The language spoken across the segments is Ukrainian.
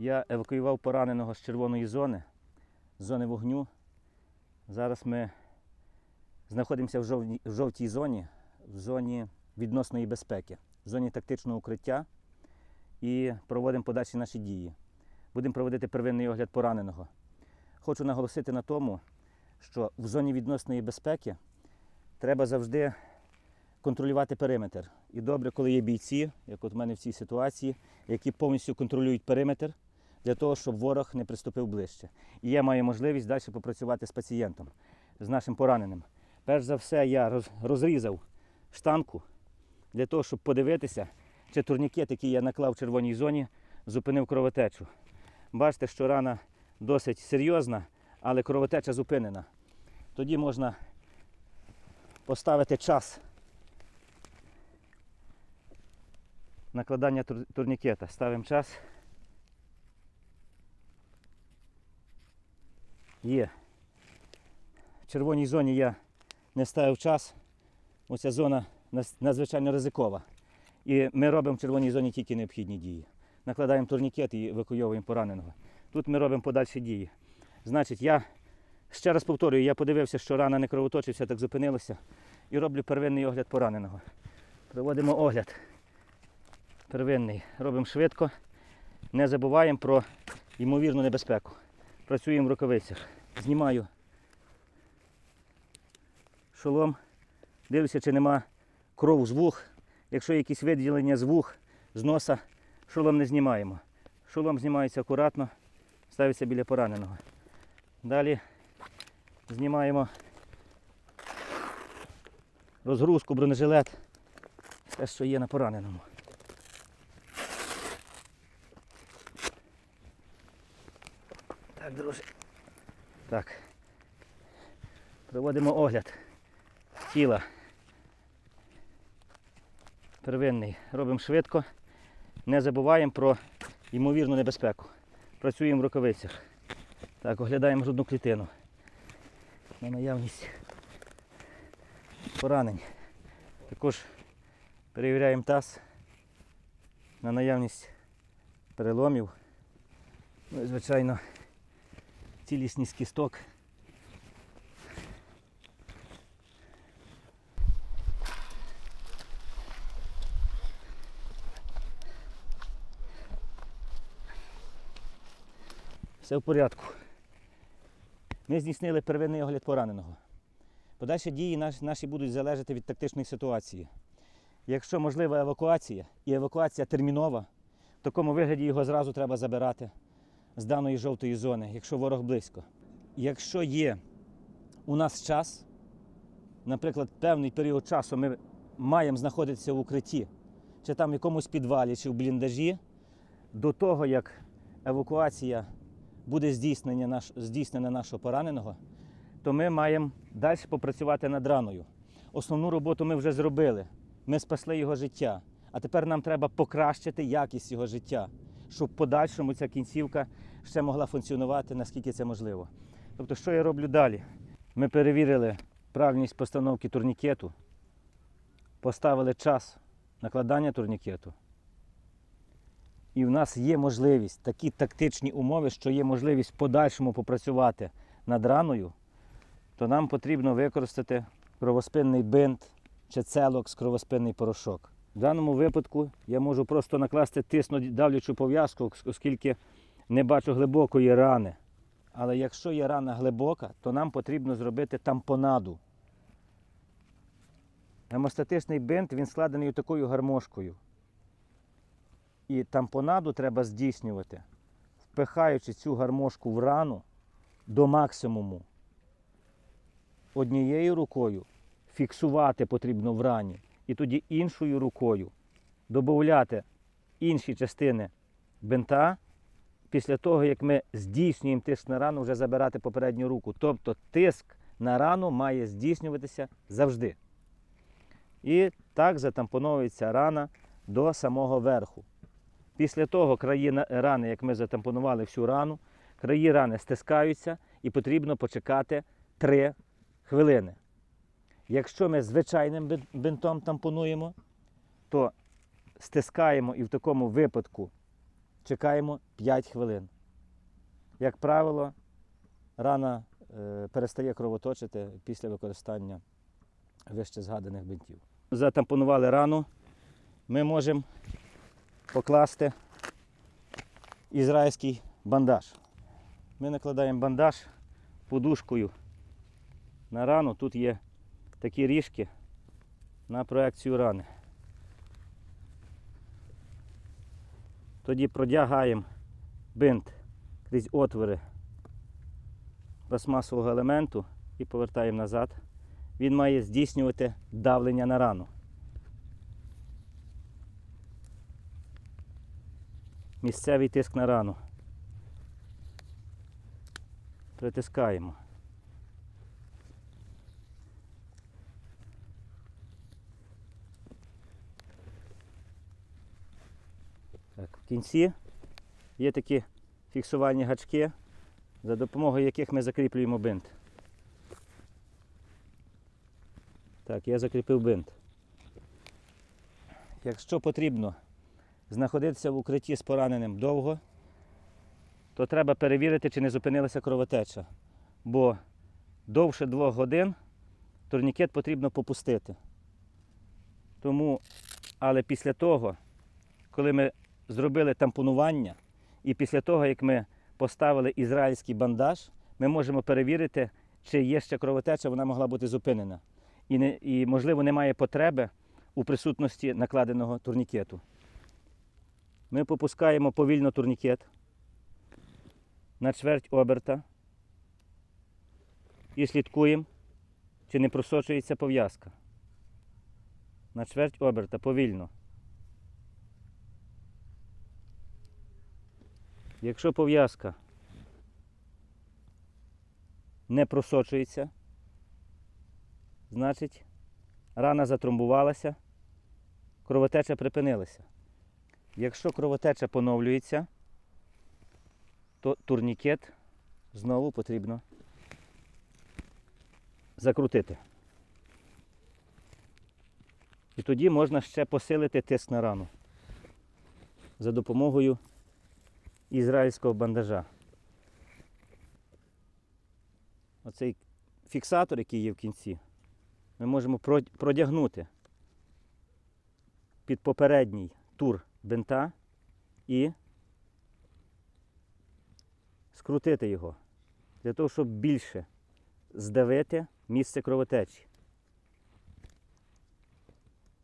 Я евакуював пораненого з червоної зони, з зони вогню. Зараз ми знаходимося в жовтій, в жовтій зоні, в зоні відносної безпеки, в зоні тактичного укриття і проводимо подальші наші дії. Будемо проводити первинний огляд пораненого. Хочу наголосити на тому, що в зоні відносної безпеки треба завжди контролювати периметр. І добре, коли є бійці, як от в мене в цій ситуації, які повністю контролюють периметр для того, щоб ворог не приступив ближче. І я маю можливість далі попрацювати з пацієнтом, з нашим пораненим. Перш за все, я розрізав штанку для того, щоб подивитися, чи турнікет, який я наклав в червоній зоні, зупинив кровотечу. Бачите, що рана досить серйозна, але кровотеча зупинена. Тоді можна поставити час накладання турнікета. Ставимо час. Є. В червоній зоні я не ставив час. Оця зона надзвичайно ризикова. І ми робимо в червоній зоні тільки необхідні дії. Накладаємо турнікет і евакуйовуємо пораненого. Тут ми робимо подальші дії. Значить, я ще раз повторюю, я подивився, що рана не кровоточився, так зупинилася. І роблю первинний огляд пораненого. Проводимо огляд. Первинний. Робимо швидко. Не забуваємо про ймовірну небезпеку. Працюємо в рукавицях. Знімаю шолом. Дивлюся, чи нема кров з вух. Якщо якісь виділення з вух, з носа, шолом не знімаємо. Шолом знімається акуратно, ставиться біля пораненого. Далі знімаємо розгрузку, бронежилет, те, що є на пораненому. Так, друже. Так. Проводимо огляд тіла. Первинний. Робимо швидко. Не забуваємо про ймовірну небезпеку. Працюємо в рукавицях. Так, оглядаємо грудну клітину. На наявність поранень. Також перевіряємо таз на наявність переломів. Ну і, звичайно, цілісність кісток. Все в порядку. Ми здійснили первинний огляд пораненого. Подальші дії наші, будуть залежати від тактичної ситуації. Якщо можлива евакуація і евакуація термінова, в такому вигляді його зразу треба забирати з даної жовтої зони, якщо ворог близько. Якщо є у нас час, наприклад, певний період часу ми маємо знаходитися в укритті, чи там в якомусь підвалі, чи в бліндажі, до того, як евакуація буде здійснення наш, здійснення нашого пораненого, то ми маємо далі попрацювати над раною. Основну роботу ми вже зробили. Ми спасли його життя. А тепер нам треба покращити якість його життя, щоб в подальшому ця кінцівка ще могла функціонувати, наскільки це можливо. Тобто, що я роблю далі? Ми перевірили правильність постановки турнікету, поставили час накладання турнікету. І в нас є можливість, такі тактичні умови, що є можливість в подальшому попрацювати над раною, то нам потрібно використати кровоспинний бинт чи целокс, кровоспинний порошок. В даному випадку я можу просто накласти тисно давлячу пов'язку, оскільки не бачу глибокої рани. Але якщо є рана глибока, то нам потрібно зробити тампонаду. Гемостатичний бинт він складений такою гармошкою. І тампонаду треба здійснювати, впихаючи цю гармошку в рану до максимуму. Однією рукою фіксувати потрібно в рані, і тоді іншою рукою додати інші частини бинта після того, як ми здійснюємо тиск на рану, вже забирати попередню руку. Тобто тиск на рану має здійснюватися завжди. І так затампоновується рана до самого верху. Після того краї рани, як ми затампонували всю рану, краї рани стискаються і потрібно почекати 3 хвилини. Якщо ми звичайним бинтом тампонуємо, то стискаємо і в такому випадку чекаємо 5 хвилин. Як правило, рана е, перестає кровоточити після використання вище згаданих бинтів. Затампонували рану, ми можемо покласти ізраїльський бандаж. Ми накладаємо бандаж подушкою на рану. Тут є такі ріжки на проекцію рани. Тоді продягаємо бинт крізь отвори пластмасового елементу і повертаємо назад. Він має здійснювати давлення на рану. Місцевий тиск на рану. Притискаємо. Кінці є такі фіксувальні гачки, за допомогою яких ми закріплюємо бинт. Так, я закріпив бинт. Якщо потрібно знаходитися в укритті з пораненим довго, то треба перевірити, чи не зупинилася кровотеча. Бо довше двох годин турнікет потрібно попустити. Тому, але після того, коли ми зробили тампонування, і після того, як ми поставили ізраїльський бандаж, ми можемо перевірити, чи є ще кровотеча, вона могла бути зупинена. І, не, і можливо, немає потреби у присутності накладеного турнікету. Ми попускаємо повільно турнікет на чверть оберта і слідкуємо, чи не просочується пов'язка. На чверть оберта повільно. Якщо пов'язка не просочується, значить рана затромбувалася, кровотеча припинилася. Якщо кровотеча поновлюється, то турнікет знову потрібно закрутити. І тоді можна ще посилити тиск на рану за допомогою ізраїльського бандажа. Оцей фіксатор, який є в кінці, ми можемо продягнути під попередній тур бинта і скрутити його для того, щоб більше здавити місце кровотечі.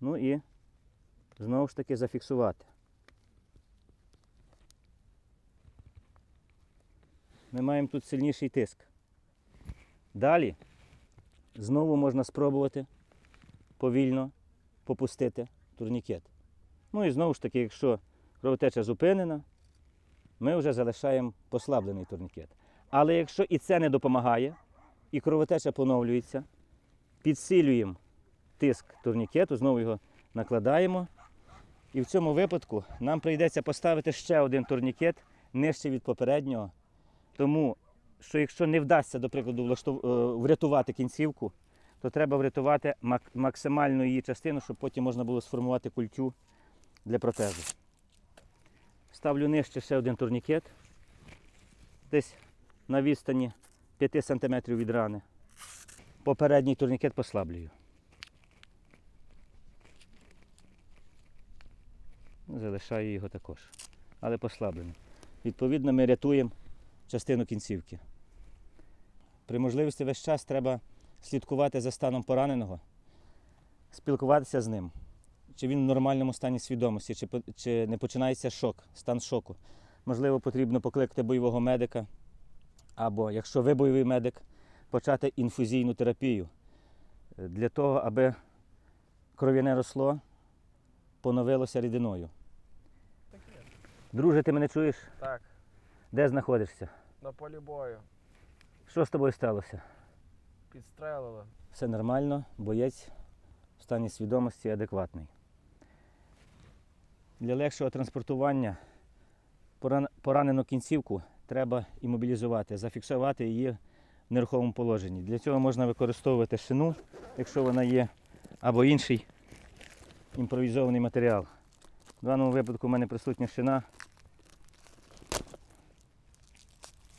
Ну і знову ж таки зафіксувати. Ми маємо тут сильніший тиск. Далі знову можна спробувати повільно попустити турнікет. Ну і знову ж таки, якщо кровотеча зупинена, ми вже залишаємо послаблений турнікет. Але якщо і це не допомагає, і кровотеча поновлюється, підсилюємо тиск турнікету, знову його накладаємо. І в цьому випадку нам прийдеться поставити ще один турнікет нижче від попереднього. Тому що якщо не вдасться, до прикладу, е, врятувати кінцівку, то треба врятувати максимальну її частину, щоб потім можна було сформувати культю для протезу. Ставлю нижче ще один турнікет, десь на відстані 5 см від рани. Попередній турнікет послаблюю. Залишаю його також, але послаблений. Відповідно, ми рятуємо частину кінцівки. При можливості весь час треба слідкувати за станом пораненого, спілкуватися з ним, чи він в нормальному стані свідомості, чи, чи не починається шок, стан шоку. Можливо, потрібно покликати бойового медика, або, якщо ви бойовий медик, почати інфузійну терапію е, для того, аби кров'яне росло поновилося рідиною. Друже, ти мене чуєш? Так, Де знаходишся? на полі бою. Що з тобою сталося? Підстрелили. Все нормально, боєць в стані свідомості адекватний. Для легшого транспортування поранену кінцівку треба імобілізувати, зафіксувати її в нерухомому положенні. Для цього можна використовувати шину, якщо вона є, або інший імпровізований матеріал. В даному випадку в мене присутня шина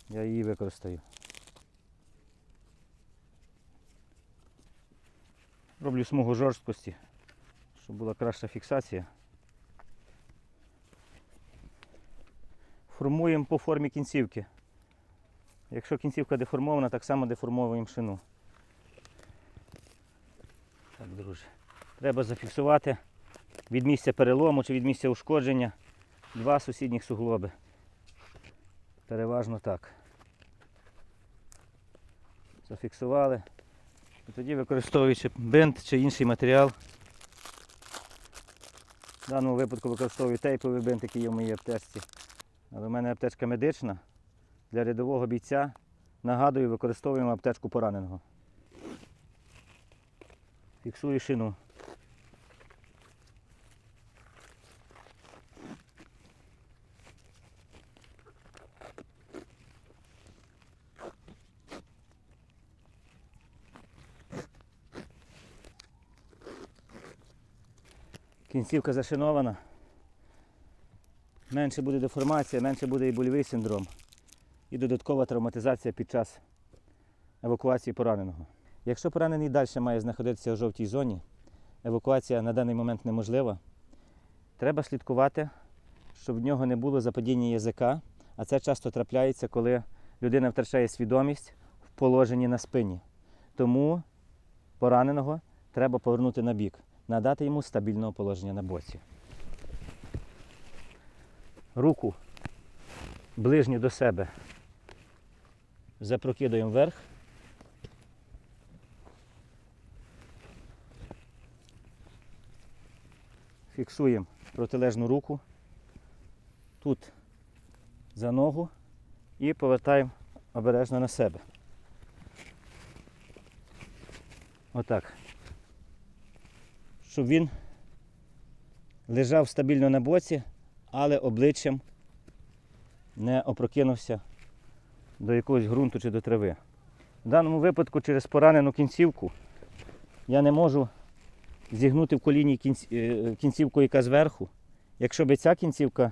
Я її використаю. Роблю смугу жорсткості, щоб була краща фіксація. Формуємо по формі кінцівки. Якщо кінцівка деформована, так само деформовуємо шину. Так, друже. Треба зафіксувати від місця перелому чи від місця ушкодження два сусідніх суглоби. Переважно так. Зафіксували. І тоді використовуючи бинт чи інший матеріал. В даному випадку використовую тейповий бинт, який є в моїй аптечці. Але в мене аптечка медична. Для рядового бійця нагадую, використовуємо аптечку пораненого. Фіксую шину. Кінцівка зашинована. Менше буде деформація, менше буде і больовий синдром. І додаткова травматизація під час евакуації пораненого. Якщо поранений далі має знаходитися у жовтій зоні, евакуація на даний момент неможлива, треба слідкувати, щоб в нього не було западіння язика, а це часто трапляється, коли людина втрачає свідомість в положенні на спині. Тому пораненого треба повернути на бік, надати йому стабільного положення на боці. Руку ближню до себе запрокидуємо вверх. Фіксуємо протилежну руку. Тут за ногу і повертаємо обережно на себе. Отак. Щоб він лежав стабільно на боці, але обличчям не опрокинувся до якогось ґрунту чи до трави. В даному випадку через поранену кінцівку я не можу зігнути в коліні е, кінцівку, яка зверху. Якщо б ця кінцівка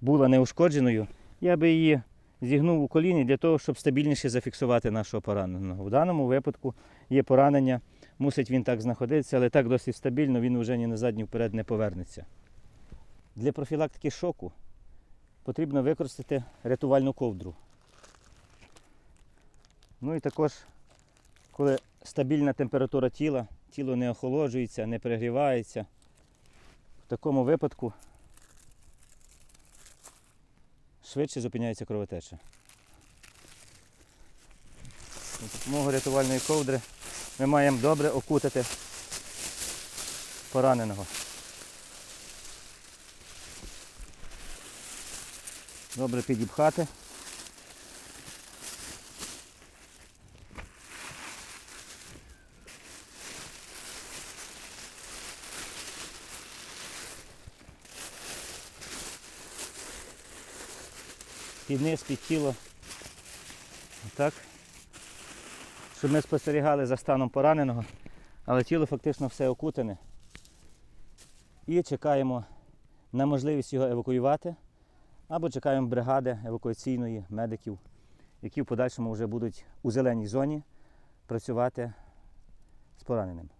була неушкодженою, я би її зігнув у коліні для того, щоб стабільніше зафіксувати нашого пораненого. В даному випадку є поранення, мусить він так знаходитися, але так досить стабільно, він вже ні назад, ні вперед не повернеться. Для профілактики шоку потрібно використати рятувальну ковдру. Ну і також, коли стабільна температура тіла, тіло не охолоджується, не перегрівається, в такому випадку швидше зупиняється кровотеча. За допомогою рятувальної ковдри ми маємо добре окутати пораненого. Добре підіпхати. Під низ, під тіло. Отак. Щоб ми спостерігали за станом пораненого, але тіло фактично все окутане. І чекаємо на можливість його евакуювати, або чекаємо бригади евакуаційної медиків, які в подальшому вже будуть у зеленій зоні працювати з пораненим.